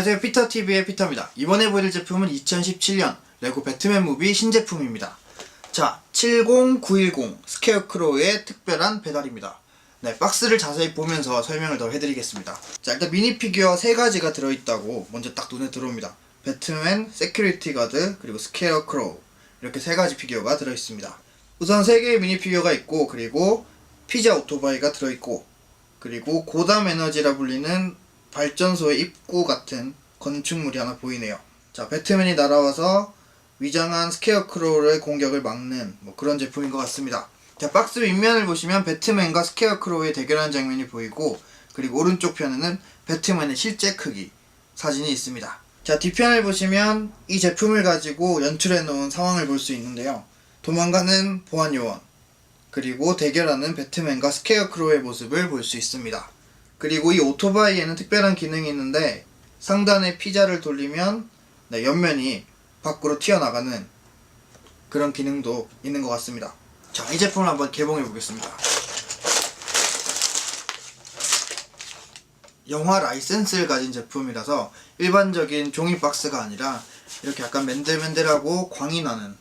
안녕하세요. 피터TV의 피터입니다. 이번에 보여드릴 제품은 2017년 레고 배트맨 무비 신제품입니다. 자 70910 스케어크로우의 특별한 배달입니다. 네 박스를 자세히 보면서 설명을 더 해드리겠습니다. 자 일단 미니피규어 3가지가 들어있다고 먼저 딱 눈에 들어옵니다. 배트맨, 세큐리티 가드, 그리고 스케어크로우 이렇게 3가지 피규어가 들어있습니다. 우선 3개의 미니피규어가 있고 그리고 피자 오토바이가 들어있고 그리고 고담 에너지라 불리는 발전소의 입구 같은 건축물이 하나 보이네요. 자, 배트맨이 날아와서 위장한 스케어크로우의 공격을 막는 뭐 그런 제품인 것 같습니다. 자, 박스 윗면을 보시면 배트맨과 스케어크로우의 대결하는 장면이 보이고 그리고 오른쪽 편에는 배트맨의 실제 크기 사진이 있습니다. 자, 뒤편을 보시면 이 제품을 가지고 연출해 놓은 상황을 볼 수 있는데요. 도망가는 보안 요원 그리고 대결하는 배트맨과 스케어크로우의 모습을 볼 수 있습니다. 그리고 이 오토바이에는 특별한 기능이 있는데 상단에 피자를 돌리면 네, 옆면이 밖으로 튀어나가는 그런 기능도 있는 것 같습니다. 자, 이 제품을 한번 개봉해 보겠습니다. 영화 라이센스를 가진 제품이라서 일반적인 종이 박스가 아니라 이렇게 약간 맨들맨들하고 광이 나는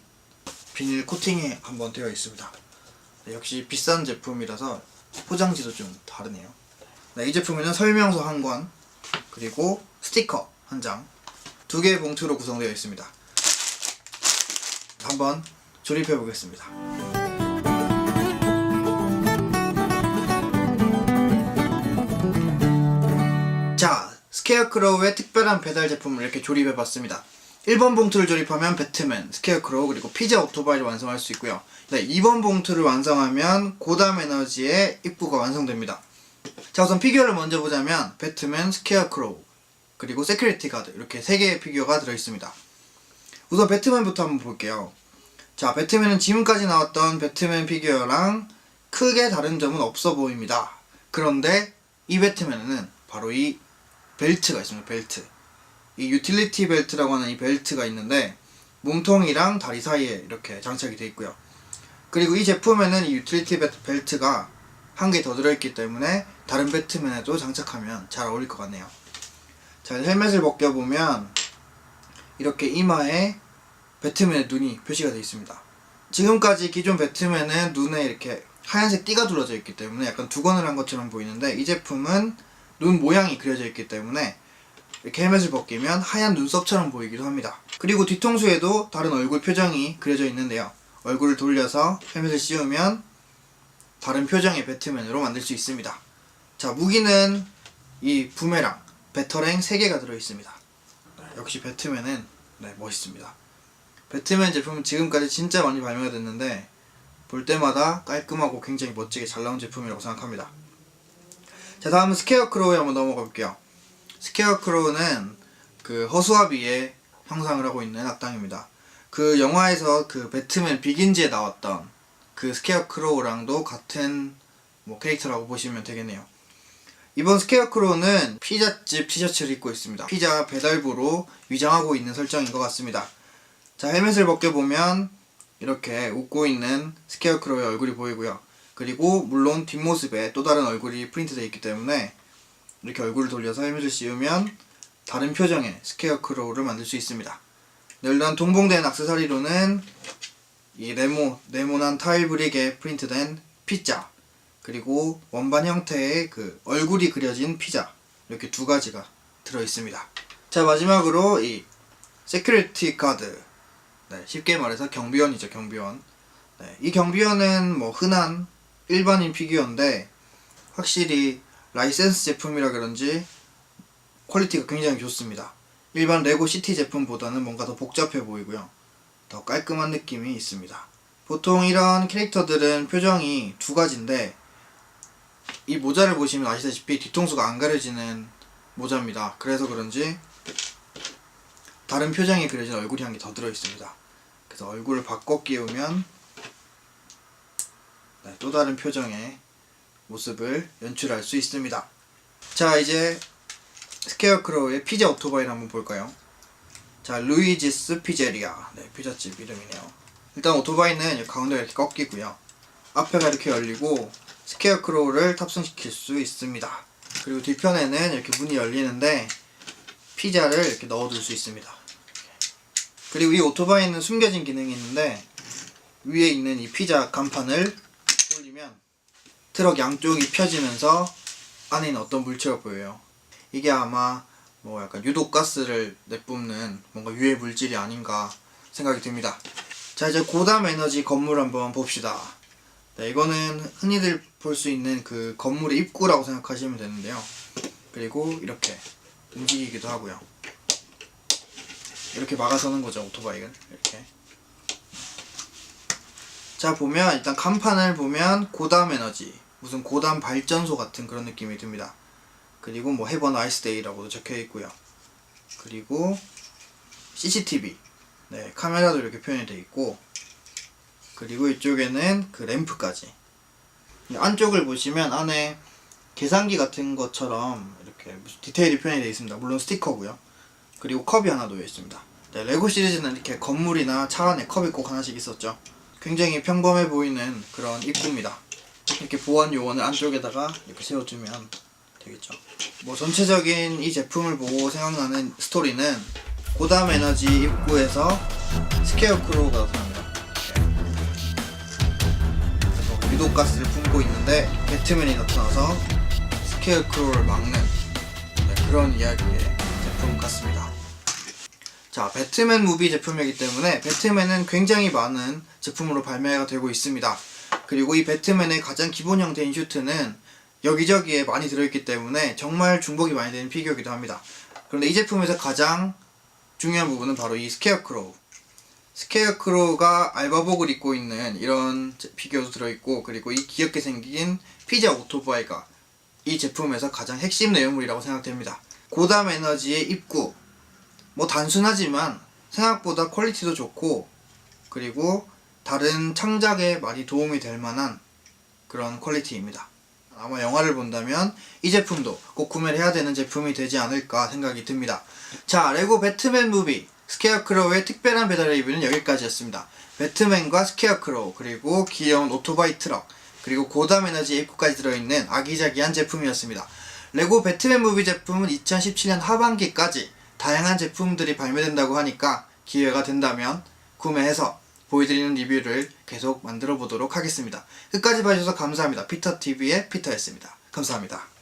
비닐 코팅이 한번 되어 있습니다. 네, 역시 비싼 제품이라서 포장지도 좀 다르네요. 네, 이 제품에는 설명서 한 권, 그리고 스티커 한 장, 두 개의 봉투로 구성되어 있습니다. 한번 조립해 보겠습니다. 자, 스케어크로우의 특별한 배달 제품을 이렇게 조립해 봤습니다. 1번 봉투를 조립하면 배트맨, 스케어크로우, 그리고 피자 오토바이를 완성할 수 있고요. 네, 2번 봉투를 완성하면 고담 에너지의 입구가 완성됩니다. 자 우선 피규어를 먼저 보자면 배트맨, 스케어크로우 그리고 세큐리티 가드 이렇게 세 개의 피규어가 들어있습니다. 우선 배트맨부터 한번 볼게요. 자 배트맨은 지금까지 나왔던 배트맨 피규어랑 크게 다른 점은 없어 보입니다. 그런데 이 배트맨에는 바로 이 벨트가 있습니다. 벨트. 이 유틸리티 벨트라고 하는 이 벨트가 있는데 몸통이랑 다리 사이에 이렇게 장착이 되어 있고요. 그리고 이 제품에는 이 유틸리티 벨- 벨트가 한 개 더 들어있기 때문에 다른 배트맨에도 장착하면 잘 어울릴 것 같네요. 자, 헬멧을 벗겨보면 이렇게 이마에 배트맨의 눈이 표시가 되어 있습니다. 지금까지 기존 배트맨은 눈에 이렇게 하얀색 띠가 둘러져 있기 때문에 약간 두건을 한 것처럼 보이는데 이 제품은 눈 모양이 그려져 있기 때문에 이렇게 헬멧을 벗기면 하얀 눈썹처럼 보이기도 합니다. 그리고 뒤통수에도 다른 얼굴 표정이 그려져 있는데요. 얼굴을 돌려서 헬멧을 씌우면 다른 표정의 배트맨으로 만들 수 있습니다. 자, 무기는 이 부메랑, 배터랭 3개가 들어있습니다. 네, 역시 배트맨은 네, 멋있습니다. 배트맨 제품은 지금까지 진짜 많이 발매가 됐는데 볼 때마다 깔끔하고 굉장히 멋지게 잘 나온 제품이라고 생각합니다. 자, 다음은 스케어크로우에 한번 넘어가 볼게요. 스케어크로우는 그 허수아비의 형상을 하고 있는 악당입니다. 그 영화에서 그 배트맨 비긴즈에 나왔던 그 스케어크로우랑도 같은 뭐 캐릭터라고 보시면 되겠네요. 이번 스케어크로우는 피자집 티셔츠를 입고 있습니다. 피자 배달부로 위장하고 있는 설정인 것 같습니다. 자 헬멧을 벗겨보면 이렇게 웃고 있는 스케어크로우의 얼굴이 보이고요. 그리고 물론 뒷모습에 또 다른 얼굴이 프린트되어 있기 때문에 이렇게 얼굴을 돌려서 헬멧을 씌우면 다른 표정의 스케어크로우를 만들 수 있습니다. 네, 일단 동봉된 액세서리로는 이 네모, 네모난 타일 브릭에 프린트된 피자 그리고 원반 형태의 그 얼굴이 그려진 피자 이렇게 두 가지가 들어 있습니다. 자 마지막으로 이 세큐리티 카드 네, 쉽게 말해서 경비원이죠 경비원. 네, 이 경비원은 뭐 흔한 일반인 피규어인데 확실히 라이센스 제품이라 그런지 퀄리티가 굉장히 좋습니다. 일반 레고 시티 제품보다는 뭔가 더 복잡해 보이고요. 더 깔끔한 느낌이 있습니다. 보통 이런 캐릭터들은 표정이 두 가지인데 이 모자를 보시면 아시다시피 뒤통수가 안 가려지는 모자입니다. 그래서 그런지 다른 표정이 그려진 얼굴이 한 개 더 들어 있습니다. 그래서 얼굴을 바꿔 끼우면 네, 또 다른 표정의 모습을 연출할 수 있습니다. 자 이제 스케어크로우의 피자 오토바이를 한번 볼까요? 자, 루이지스 피제리아. 네, 피자집 이름이네요. 일단 오토바이는 가운데가 이렇게 꺾이고요. 앞에가 이렇게 열리고 스케어크로우를 탑승시킬 수 있습니다. 그리고 뒤편에는 이렇게 문이 열리는데 피자를 이렇게 넣어둘 수 있습니다. 그리고 이 오토바이는 숨겨진 기능이 있는데 위에 있는 이 피자 간판을 올리면 트럭 양쪽이 펴지면서 안에 있는 어떤 물체가 보여요. 이게 아마 뭐 약간 유독가스를 내뿜는 뭔가 유해 물질이 아닌가 생각이 듭니다. 자 이제 고담 에너지 건물 한번 봅시다. 네, 이거는 흔히들 볼 수 있는 그 건물의 입구라고 생각하시면 되는데요. 그리고 이렇게 움직이기도 하고요. 이렇게 막아서는 거죠 오토바이를 이렇게. 자 보면 일단 간판을 보면 고담 에너지 무슨 고담 발전소 같은 그런 느낌이 듭니다. 그리고 뭐 해번 아이스데이라고도 적혀 있고요. 그리고 CCTV 네 카메라도 이렇게 표현이 되어 있고 그리고 이쪽에는 그 램프까지 안쪽을 보시면 안에 계산기 같은 것처럼 이렇게 디테일이 표현이 되어 있습니다. 물론 스티커고요. 그리고 컵이 하나 놓여 있습니다. 네, 레고 시리즈는 이렇게 건물이나 차 안에 컵이 꼭 하나씩 있었죠. 굉장히 평범해 보이는 그런 입구입니다. 이렇게 보안 요원을 안쪽에다가 이렇게 세워두면 되겠죠. 뭐 전체적인 이 제품을 보고 생각나는 스토리는 고담 에너지 입구에서 스퀘어 크로우가 나타납니다. 그래서 유독가스를 품고 있는데 배트맨이 나타나서 스퀘어 크로우를 막는 네, 그런 이야기의 제품 같습니다. 자, 배트맨 무비 제품이기 때문에 배트맨은 굉장히 많은 제품으로 발매가 되고 있습니다. 그리고 이 배트맨의 가장 기본 형태인 슈트는 여기저기에 많이 들어있기 때문에 정말 중복이 많이 되는 피규어이기도 합니다. 그런데 이 제품에서 가장 중요한 부분은 바로 이 스케어크로우. 스케어크로우가 알바복을 입고 있는 이런 제- 피규어도 들어있고 그리고 이 귀엽게 생긴 피자 오토바이가 이 제품에서 가장 핵심 내용물이라고 생각됩니다. 고담 에너지의 입구. 뭐 단순하지만 생각보다 퀄리티도 좋고 그리고 다른 창작에 많이 도움이 될 만한 그런 퀄리티입니다. 아마 영화를 본다면 이 제품도 꼭 구매를 해야 되는 제품이 되지 않을까 생각이 듭니다. 자, 레고 배트맨 무비 스케어크로우의 특별한 배달 리뷰는 여기까지였습니다. 배트맨과 스케어크로우 그리고 귀여운 오토바이 트럭 그리고 고담 에너지 입구까지 들어있는 아기자기한 제품이었습니다. 레고 배트맨 무비 제품은 2017년 하반기까지 다양한 제품들이 발매된다고 하니까 기회가 된다면 구매해서 보여드리는 리뷰를 계속 만들어 보도록 하겠습니다. 끝까지 봐주셔서 감사합니다. 피터TV의 피터였습니다. 감사합니다.